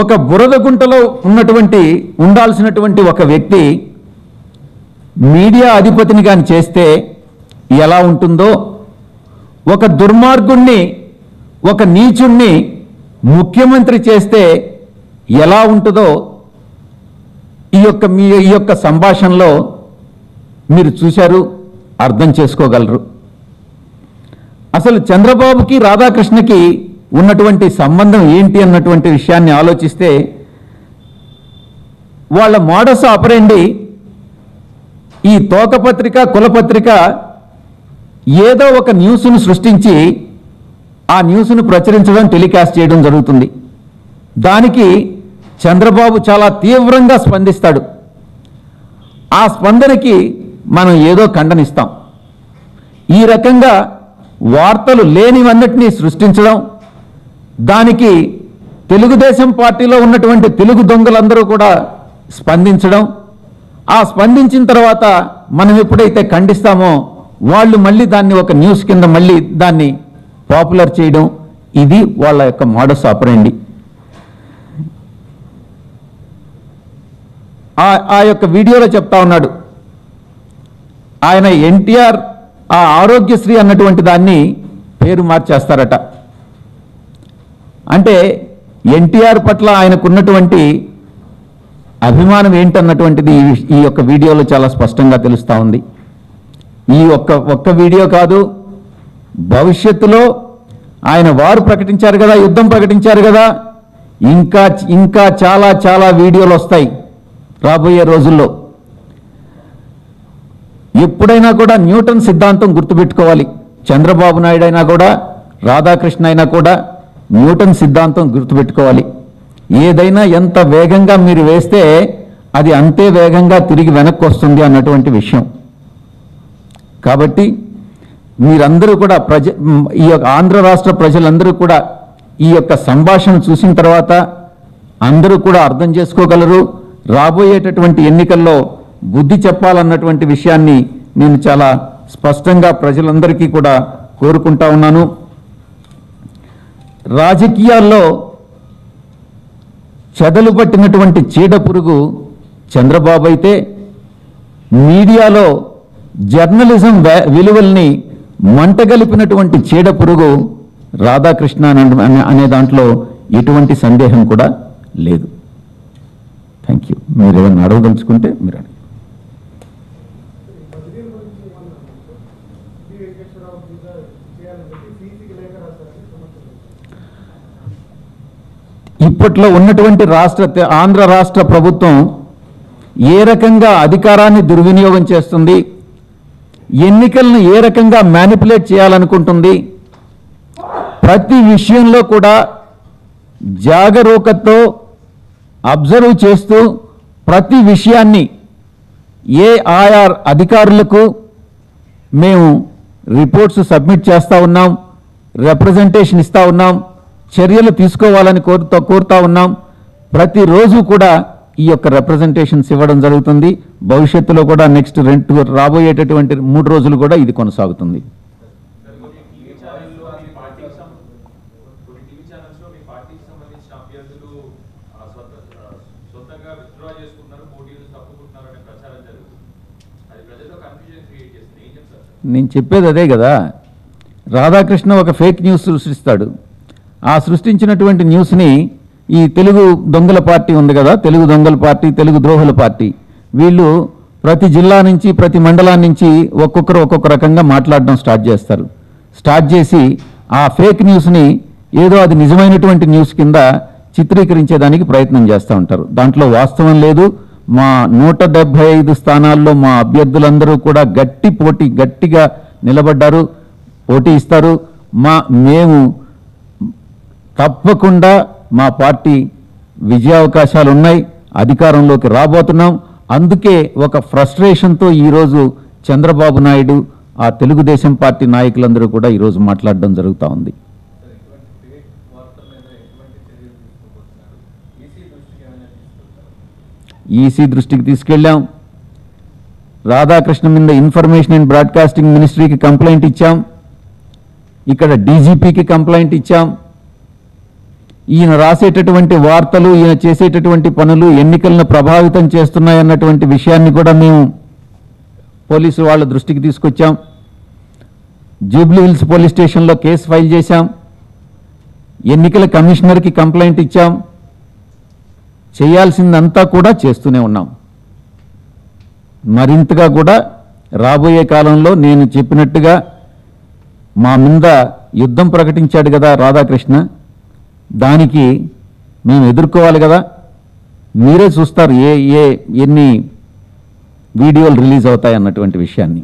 ఒక బురద గుంటలో ఉన్నటువంటి ఉండాల్సినటువంటి ఒక వ్యక్తి మీడియా అధిపతిని కానీ చేస్తే ఎలా ఉంటుందో? ఒక దుర్మార్గుణ్ణి ఒక నీచుణ్ణి ముఖ్యమంత్రి చేస్తే ఎలా ఉంటుందో ఈ యొక్క మీ ఈ యొక్క సంభాషణలో మీరు చూశారు అర్థం చేసుకోగలరు. అసలు చంద్రబాబుకి రాధాకృష్ణకి ఉన్నటువంటి సంబంధం ఏంటి అన్నటువంటి విషయాన్ని ఆలోచిస్తే వాళ్ళ మోడస్ ఆపరండి ఈ తోకపత్రిక కులపత్రిక ఏదో ఒక న్యూస్ను సృష్టించి ఆ న్యూస్ను ప్రచురించడం టెలికాస్ట్ చేయడం జరుగుతుంది. దానికి చంద్రబాబు చాలా తీవ్రంగా స్పందిస్తాడు. ఆ స్పందనకి మనం ఏదో ఖండనిస్తాం. ఈ రకంగా వార్తలు లేనివన్నిటినీ సృష్టించడం దానికి తెలుగుదేశం పార్టీలో ఉన్నటువంటి తెలుగు దొంగలందరూ కూడా స్పందించడం ఆ స్పందించిన తర్వాత మనం ఎప్పుడైతే ఖండిస్తామో వాళ్ళు మళ్ళీ దాన్ని ఒక న్యూస్ కింద మళ్ళీ దాన్ని పాపులర్ చేయడం ఇది వాళ్ళ యొక్క మోడస్ ఆపరండి. ఆ ఆ యొక్క వీడియోలో చెప్తా ఉన్నాడు. ఆయన ఎన్టీఆర్ ఆ ఆరోగ్యశ్రీ అన్నటువంటి దాన్ని పేరు మార్చేస్తారట. అంటే ఎన్టీఆర్ పట్ల ఆయనకున్నటువంటి అభిమానం ఏంటన్నటువంటిది ఈ యొక్క వీడియోలో చాలా స్పష్టంగా తెలుస్తూ ఉంది. ఈ ఒక్క ఒక్క వీడియో కాదు భవిష్యత్తులో ఆయన వారు ప్రకటించారు కదా యుద్ధం ప్రకటించారు కదా ఇంకా ఇంకా చాలా చాలా వీడియోలు వస్తాయి రాబోయే రోజుల్లో. ఎప్పుడైనా కూడా న్యూటన్ సిద్ధాంతం గుర్తుపెట్టుకోవాలి. చంద్రబాబు నాయుడు అయినా కూడా రాధాకృష్ణ అయినా కూడా న్యూటన్ సిద్ధాంతం గుర్తుపెట్టుకోవాలి. ఏదైనా ఎంత వేగంగా మీరు వేస్తే అది అంతే వేగంగా తిరిగి వెనక్కి వస్తుంది అన్నటువంటి విషయం. కాబట్టి మీరందరూ కూడా ప్రజ ఈ యొక్క ఆంధ్ర రాష్ట్ర ప్రజలందరూ కూడా ఈ యొక్క సంభాషణ చూసిన తర్వాత అందరూ కూడా అర్థం చేసుకోగలరు. రాబోయేటటువంటి ఎన్నికల్లో బుద్ధి చెప్పాలన్నటువంటి విషయాన్ని నేను చాలా స్పష్టంగా ప్రజలందరికీ కూడా కోరుకుంటా ఉన్నాను. రాజకీయాల్లో చెదలు పట్టినటువంటి చీడ పురుగు చంద్రబాబు అయితే మీడియాలో జర్నలిజం విలువల్ని మంటగలిపినటువంటి చీడ పురుగు రాధాకృష్ణ అనే- అనే దాంట్లో ఎటువంటి సందేహం కూడా లేదు. థ్యాంక్ యూ మీరు ఏమైనా అడగదలుచుకుంటే మీరు ఇప్పట్లో ఉన్నటువంటి రాష్ట్ర ఆంధ్ర రాష్ట్ర ప్రభుత్వం ఏ రకంగా అధికారాన్ని దుర్వినియోగం చేస్తుంది ఎన్నికలను ఏ రకంగా మ్యానిపులేట్ చేయాలనుకుంటుంది ప్రతి విషయంలో కూడా జాగరూకతో అబ్జర్వ్ చేస్తూ ప్రతి విషయాన్ని ఏ ఆయా అధికారులకు మేము రిపోర్ట్స్ సబ్మిట్ చేస్తూ ఉన్నాం రిప్రజెంటేషన్ ఇస్తూ ఉన్నాం. చర్యలు తీసుకోవాలని కోరుతా కోరుతా ఉన్నాం. ప్రతిరోజు కూడా ఈ యొక్క రిప్రజెంటేషన్స్ ఇవ్వడం జరుగుతుంది. భవిష్యత్తులో కూడా నెక్స్ట్ రెండు రాబోయేటటువంటి మూడు రోజులు కూడా ఇది కొనసాగుతుంది. నేను చెప్పేది అదే కదా. రాధాకృష్ణ ఒక ఫేక్ న్యూస్ సృష్టిస్తాడు. ఆ సృష్టించినటువంటి న్యూస్ని ఈ తెలుగు దొంగల పార్టీ ఉంది కదా తెలుగు దొంగల పార్టీ తెలుగు ద్రోహుల పార్టీ. వీళ్ళు ప్రతి జిల్లా నుంచి ప్రతి మండలం నుంచి ఒక్కొక్కరు ఒక్కొక్క రకంగా మాట్లాడడం స్టార్ట్ చేస్తారు. స్టార్ట్ చేసి ఆ ఫేక్ న్యూస్ని ఏదో అది నిజమైనటువంటి న్యూస్ కింద చిత్రీకరించేదానికి ప్రయత్నం చేస్తూ ఉంటారు. దాంట్లో వాస్తవం లేదు. మా నూట డెబ్బై ఐదు స్థానాల్లో మా అభ్యర్థులందరూ కూడా గట్టి పోటీ గట్టిగా నిలబడ్డారు. పోటీ ఇస్తారు. మా మేము తప్పకుండా మా పార్టీ విజయావకాశాలు ఉన్నాయి అధికారంలోకి రాబోతున్నాం. అందుకే ఒక ఫ్రస్ట్రేషన్తో ఈరోజు చంద్రబాబు నాయుడు ఆ తెలుగుదేశం పార్టీ నాయకులందరూ కూడా ఈరోజు మాట్లాడడం జరుగుతూ ఉంది. ఈసీ దృష్టికి ఈసీ దృష్టికి తీసుకెళ్ళాం. రాధాకృష్ణ మీద ఇన్ఫర్మేషన్ అండ్ బ్రాడ్కాస్టింగ్ మినిస్ట్రీకి కంప్లైంట్ ఇచ్చాం. ఇక్కడ డీజీపీకి కంప్లైంట్ ఇచ్చాం. ఈయన రాసేటటువంటి వార్తలు ఈయన చేసేటటువంటి పనులు ఎన్నికలను ప్రభావితం చేస్తున్నాయన్నటువంటి విషయాన్ని కూడా మేము పోలీసు వాళ్ళ దృష్టికి తీసుకొచ్చాం. జూబ్లీ హిల్స్ పోలీస్ స్టేషన్లో కేసు ఫైల్ చేశాం. ఎన్నికల కమిషనర్కి కంప్లైంట్ ఇచ్చాం. చేయాల్సిందంతా కూడా చేస్తూనే ఉన్నాం. మరింతగా కూడా రాబోయే కాలంలో నేను చెప్పినట్టుగా మా మీద యుద్ధం ప్రకటించాడు కదా రాధాకృష్ణ. దానికి మేము ఎదుర్కోవాలి కదా. మీరే చూస్తారు ఏ ఏ ఎన్ని వీడియోలు రిలీజ్ అవుతాయి అన్నటువంటి విషయాన్ని.